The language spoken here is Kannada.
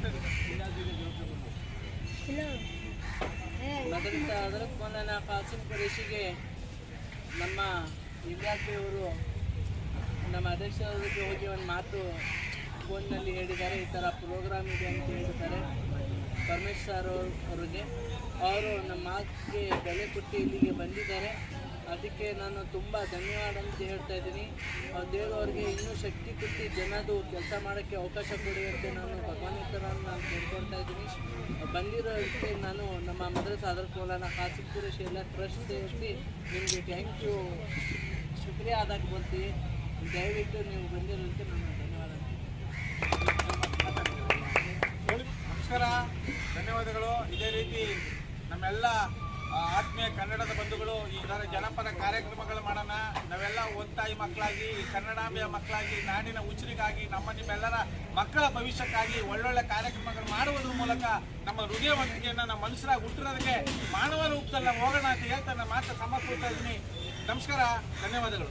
Hello. ಮಧುರಿತ ಹಜರತ್ ಮೌಲಾನ ಕಾಸಿಂ ಕುರೇಶಿಗೆ ನಮ್ಮ ಇಲಾಖೆಯವರು ನಮ್ಮ ಅಧ್ಯಕ್ಷರಿಗೆ ಹೋಗಿ ಒಂದು ಮಾತು ಫೋನ್ನಲ್ಲಿ ಹೇಳಿದ್ದಾರೆ. ಈ ಥರ ಪ್ರೋಗ್ರಾಮ್ ಇದೆ ಅಂತ ಹೇಳ್ತಾರೆ ಪರಮೇಶ್ ಸರ್ ಅವರಿಗೆ. ಅವರು ನಮ್ಮ ಮಾತಿಗೆ ಬೆಲೆ ಕೊಟ್ಟು ಇಲ್ಲಿಗೆ ಬಂದಿದ್ದಾರೆ. ಅದಕ್ಕೆ ನಾನು ತುಂಬ ಧನ್ಯವಾದ ಅಂತ ಹೇಳ್ತಾ ಇದ್ದೀನಿ. ದೇವರು ಅವ್ರಿಗೆ ಇನ್ನೂ ಶಕ್ತಿ ಕೊಟ್ಟು ಜನದು ಕೆಲಸ ಮಾಡೋಕ್ಕೆ ಅವಕಾಶ ಕೊಡಿ ಅಂತ ನಾನು ಭಗವಂತರ ನಾನು ಕೇಳ್ಕೊಳ್ತಾ ಇದ್ದೀನಿ. ಬಂದಿರೋದಕ್ಕೆ ನಾನು ನಮ್ಮ ಮದ್ರಸ ಆದರ ಕೋಲನ ಖಾಸಗಿ ಪುರುಷ ಎಲ್ಲ ಟ್ರಸ್ಟ್ ಸೇರಿಸಿ ನಿಮಗೆ ಥ್ಯಾಂಕ್ ಯು ಶುಕ್ರಿಯ ಆದಾಗ ಬರ್ತೀವಿ ದಯವಿಟ್ಟು ನೀವು ಬಂದಿರೋದಕ್ಕೆ ನಾನು ಧನ್ಯವಾದ ನಮಸ್ಕಾರ. ಧನ್ಯವಾದಗಳು. ಇದೇ ರೀತಿ ನಮ್ಮೆಲ್ಲ ಆತ್ಮೀಯ ಕನ್ನಡದ ಬಂಧುಗಳು, ಈ ಥರ ಜನಪದ ಕಾರ್ಯಕ್ರಮಗಳು ಮಾಡೋಣ. ನಾವೆಲ್ಲ ಒತ್ತಾಯಿ ಮಕ್ಕಳಾಗಿ, ಕನ್ನಡಾಂಬೆಯ ಮಕ್ಕಳಾಗಿ, ನಾಡಿನ ಉಚ್ಚರಿಗಾಗಿ, ನಮ್ಮ ನಿಮ್ಮೆಲ್ಲರ ಮಕ್ಕಳ ಭವಿಷ್ಯಕ್ಕಾಗಿ ಒಳ್ಳೊಳ್ಳೆ ಕಾರ್ಯಕ್ರಮಗಳು ಮಾಡುವುದರ ಮೂಲಕ ನಮ್ಮ ಹೃದಯವಂತಿಕೆಯನ್ನು ನಮ್ಮ ಮನುಷ್ಯರಾಗಿ ಹುಟ್ಟಿರೋದಕ್ಕೆ ಮಾನವ ರೂಪದಲ್ಲಿ ಹೋಗೋಣ ಅಂತ ಹೇಳ್ತಾ ನಮ್ಮ ಮಾತ್ರ ಸಮರ್ಪಿಸ್ತಾ ಇದ್ದೀನಿ. ನಮಸ್ಕಾರ, ಧನ್ಯವಾದಗಳು.